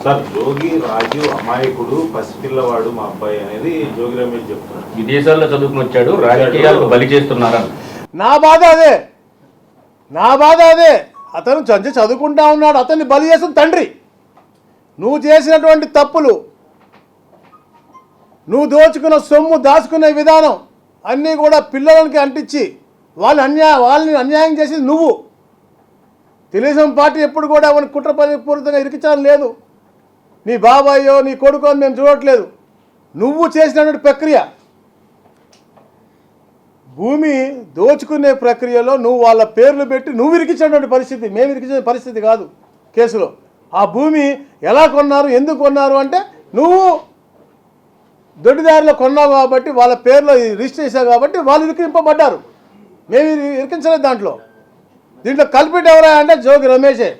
Sir జోగి రాజు అమాయకుడు పసిపిల్లవాడు మా అబ్బాయి అనేది జోగి రమేష్ చెప్తున్నాడు విదేశాల్లో చదువుకుని వచ్చాడు రాజకీయాలకు బలి చేస్తున్నారని. నా బాధ అదే. నా బాధ అదే. అతను చంచి చదువుకుంటా ఉన్నాడు అతన్ని బలి చేసిన తండ్రి. నువ్వు చేసినటువంటి తప్పులు నువ్వు దోచుకున్న సొమ్ము దాచుకునే విధానం అన్నీ కూడా పిల్లలకి అంటించి వాళ్ళు అన్యా వాళ్ళని అన్యాయం చేసింది నువ్వు. తెలుగుదేశం పార్టీ ఎప్పుడు కూడా అవన్నీ కుట్రపూరితంగా ఇరికించాలని లేదు. నీ బాబాయో నీ కొడుకో అని మేము చూడట్లేదు. నువ్వు చేసినటువంటి ప్రక్రియ. భూమి దోచుకునే ప్రక్రియలో నువ్వు వాళ్ళ పేర్లు పెట్టి నువ్వు ఇరికించినటువంటి పరిస్థితి మేము ఇరికించిన పరిస్థితి కాదు కేసులో. ఆ భూమి ఎలా కొన్నారు ఎందుకు కొన్నారు అంటే నువ్వు దొడ్డిదారిలో కొన్నావు కాబట్టి వాళ్ళ పేర్లో రిజిస్టర్ చేశావు కాబట్టి వాళ్ళు ఇరికింపబడ్డారు. మేము ఇరికించలేదు దాంట్లో. దీంట్లో కల్పిట్ ఎవరా అంటే జోగి రమేషే.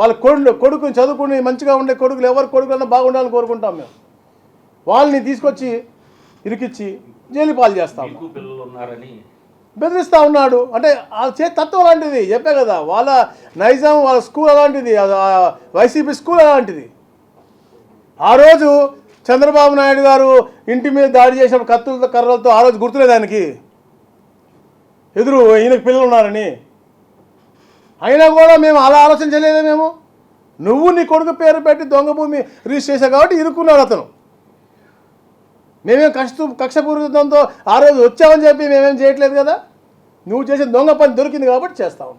వాళ్ళ కొడుకు కొడుకుని చదువుకుని మంచిగా ఉండే కొడుకులు ఎవరి కొడుకులన్నా బాగుండాలని కోరుకుంటాం మేము. వాళ్ళని తీసుకొచ్చి ఇరికిచ్చి జైలు పాలు చేస్తాం. మీకు పిల్లలు ఉన్నారని బెదిరిస్తూ ఉన్నాడు. అంటే ఆ చే తత్వం అలాంటిది చెప్పే కదా. వాళ్ళ నైజాం వాళ్ళ స్కూల్ అలాంటిది వైసీపీ స్కూల్ అలాంటిది. ఆ రోజు చంద్రబాబు నాయుడు గారు ఇంటి మీద దాడి చేసినప్పుడు కత్తులతో కర్రలతో ఆ రోజు గుర్తులేదు ఆయనకి. ఎదురు ఈయనకు పిల్లలు ఉన్నారని. అయినా కూడా మేము అలా ఆలోచన చేయలేదే మేము? నువ్వు నీ కొడుకు పేరు పెట్టి దొంగ భూమి రిజిస్టర్ చేశావు కాబట్టి ఇరుక్కున్నాడు అతను. మేమేం కష్ట కక్షపూరితంతో ఆ రోజు వచ్చామని చెప్పి మేమేం చేయట్లేదు కదా? నువ్వు చేసిన దొంగ పని దొరికింది కాబట్టి చేస్తావు